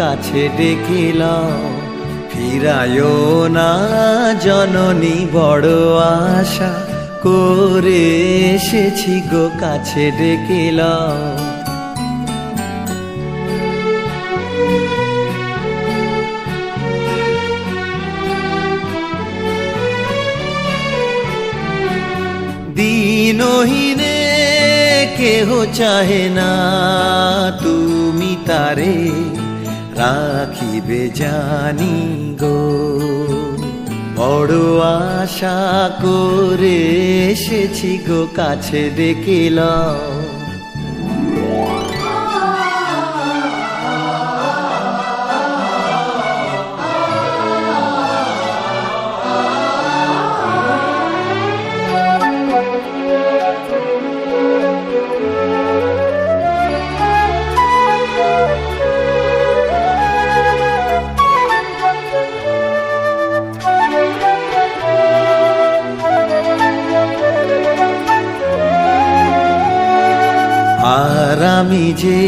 কাছে ডেকিল ফিরায় না জননী, বড় আশা করে এসেছি গো কাছে ডেকিল দিনহীনে কেহ চাহে না, তুমি তারে রাখিবে জানি গো। বড় আশা করে এসেছি গো কাছে ডেকিলাম আমি যে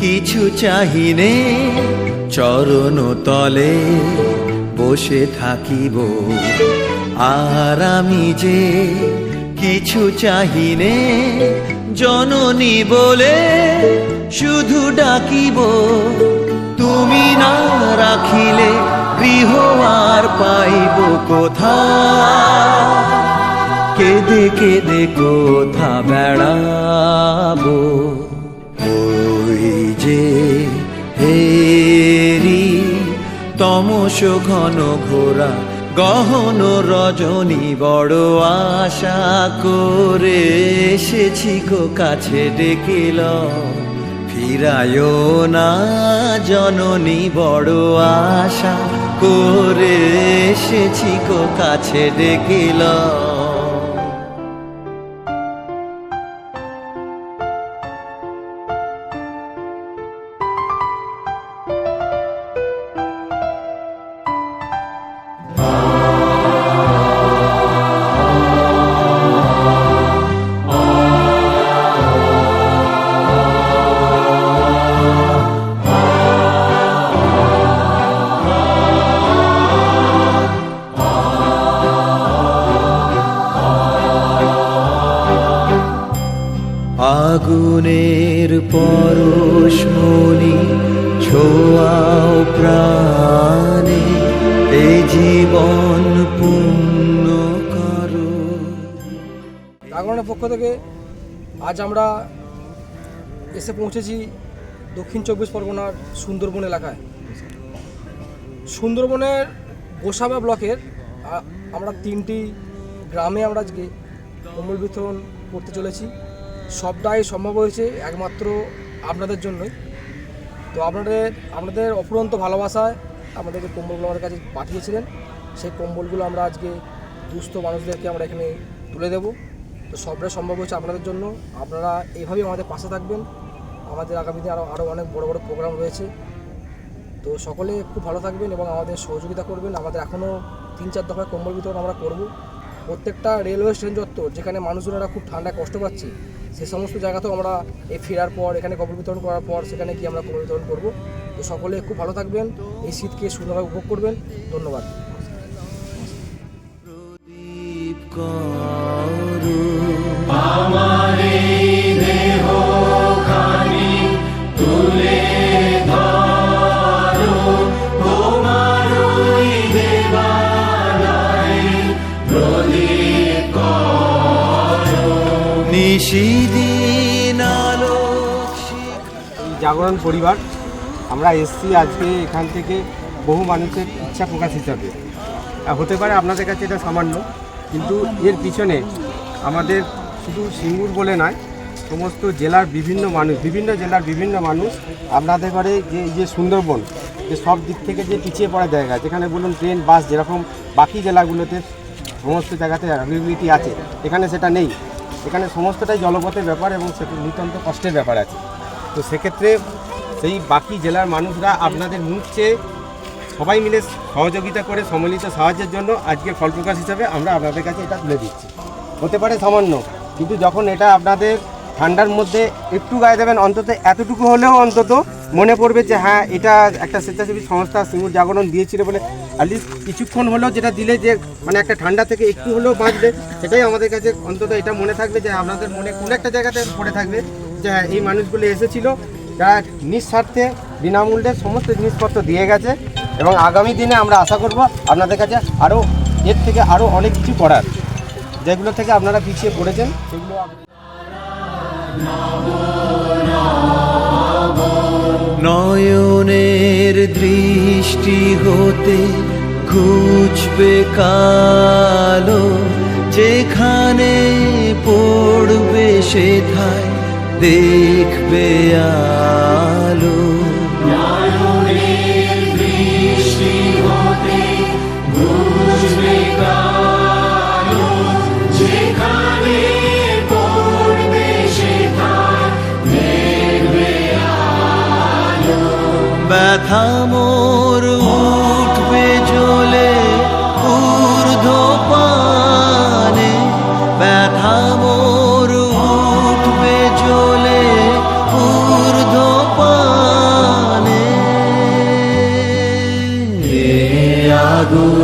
কিছু চাহিনে চরণ তলে বসে থাকিব, আর আমি যে কিছু চাহিনে জননী বলে শুধু ডাকিব, তুমি না রাখিলে গৃহ আর পাইব কোথায়? কেঁদে কেঁদে কোথা বেড়াবো। ওই যে হেরি তমস ঘন ঘোরা গহন রজনী বড় আশা করে এসেছি গো কাছে ডেকিল ফিরায় না জননী বড় আশা করে এসেছি গো কাছে ডেকিল পরশমণি ছোয়াও প্রাণে এ জীবন পূর্ণ করো। পক্ষ থেকে আজ আমরা এসে পৌঁছেছি দক্ষিণ চব্বিশ পরগনার সুন্দরবন এলাকায়। সুন্দরবনের গোসাবা ব্লকের আমরা তিনটি গ্রামে আমরা আজকে কম্বল বিতরণ করতে চলেছি। সবটাই সম্ভব হয়েছে একমাত্র আপনাদের জন্যই। তো আপনাদের আপনাদের অফুরন্ত ভালোবাসায় আমাদেরকে কম্বলগুলো আমাদের কাছে পাঠিয়েছিলেন। সেই কম্বলগুলো আমরা আজকে দুস্থ মানুষদেরকে আমরা এখানে তুলে দেব। তো সবটাই সম্ভব হয়েছে আপনাদের জন্য। আপনারা এইভাবেই আমাদের পাশে থাকবেন। আমাদের আগামীতে আরও আরও অনেক বড় বড় প্রোগ্রাম রয়েছে। তো সকলে খুব ভালো থাকবেন এবং আমাদের সহযোগিতা করবেন। আমাদের এখনও তিন চার দফায় কম্বল বিতরণ আমরা করব। প্রত্যেকটা রেলওয়ে স্টেশন চত্বর যেখানে মানুষজনেরা খুব ঠান্ডায় কষ্ট পাচ্ছে সে সমস্ত জায়গাতেও আমরা এই ফেরার পর এখানে কম্বল বিতরণ করার পর সেখানে গিয়ে আমরা কম্বল বিতরণ করব। তো সকলে খুব ভালো থাকবেন এই শীতকে সুন্দরভাবে উপভোগ করবেন। ধন্যবাদ। করো। নিশিদিন আলোক জাগরণ পরিবার, আমরা এসছি আজকে এখান থেকে বহু মানুষের ইচ্ছা প্রকাশ হিসাবে। হতে পারে আপনাদের কাছে এটা সামান্য, কিন্তু এর পিছনে আমাদের শুধু সিঙ্গুর বলে নয়, সমস্ত জেলার বিভিন্ন মানুষ, বিভিন্ন জেলার বিভিন্ন মানুষ আপনাদের ঘরে যে যে সুন্দরবন, যে সব দিক থেকে যে পিছিয়ে পড়া জায়গা, যেখানে বলুন ট্রেন, বাস, যেরকম বাকি জেলাগুলোতে সমস্ত জায়গাতে অ্যাভেলেবিলিটি আছে, এখানে সেটা নেই। এখানে সমস্তটাই জলপথের ব্যাপার এবং সেটা নিতান্ত কষ্টের ব্যাপার আছে। তো সেক্ষেত্রে সেই বাকি জেলার মানুষরা আপনাদের মুখ চেয়ে সবাই মিলে সহযোগিতা করে সম্মিলিত সাহায্যের জন্য আজকে ফল প্রকাশ হিসাবে আমরা আপনাদের কাছে এটা তুলে দিচ্ছি। হতে পারে সামান্য, কিন্তু যখন এটা আপনাদের ঠান্ডার মধ্যে একটু গায়ে দেবেন, অন্তত এতটুকু হলেও অন্তত মনে পড়বে যে হ্যাঁ এটা একটা স্বেচ্ছাসেবী সংস্থা সিঙ্গুর জাগরণ দিয়েছিল বলে অ্যাটলিস্ট কিছুক্ষণ হলেও যেটা দিলে যে মানে একটা ঠান্ডা থেকে একটু হলেও বাঁচবে, সেটাই আমাদের কাছে অন্তত এটা মনে থাকবে যে আপনাদের মনে কোনো একটা জায়গাতে পড়ে থাকবে যে হ্যাঁ এই মানুষগুলো এসেছিল, যারা নিঃস্বার্থে, বিনামূল্যে সমস্ত জিনিসপত্র দিয়ে গেছে এবং আগামী দিনে আমরা আশা করব আপনাদের কাছে আরও, এর থেকে আরও অনেক কিছু করার। যেগুলো থেকে আপনারা পিছিয়ে পড়েছেন, সেগুলো নয়নের দৃষ্টি হতে ঘুচবে কালো যেখানে পড়বে সেথায় দেখবে আলো। Hallelujah.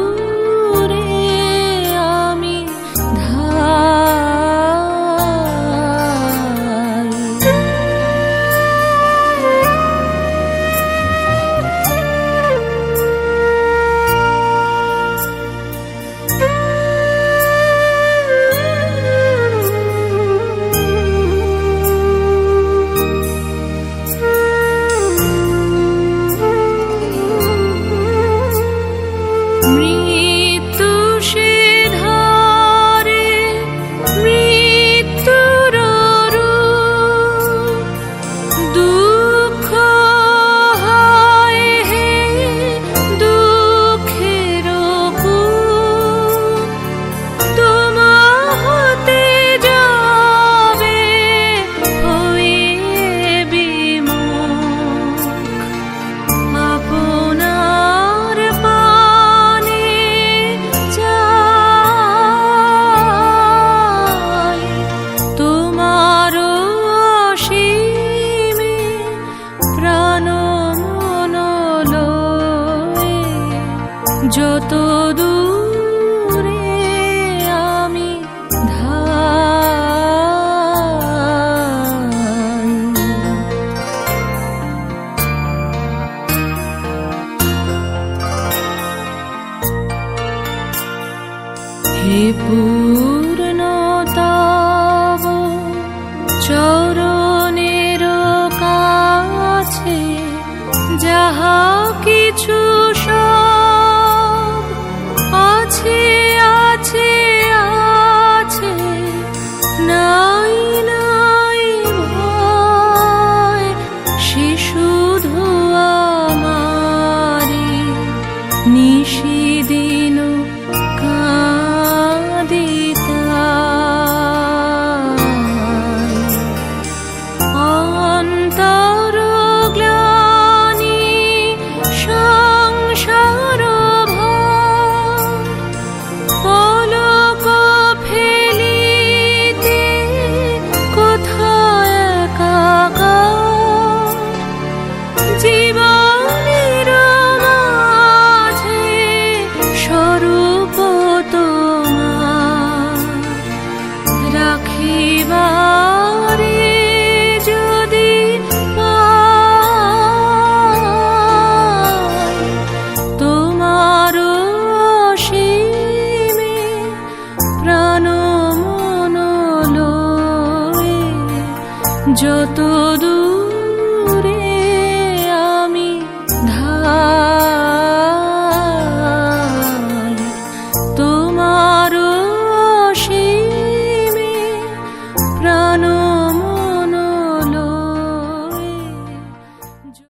যত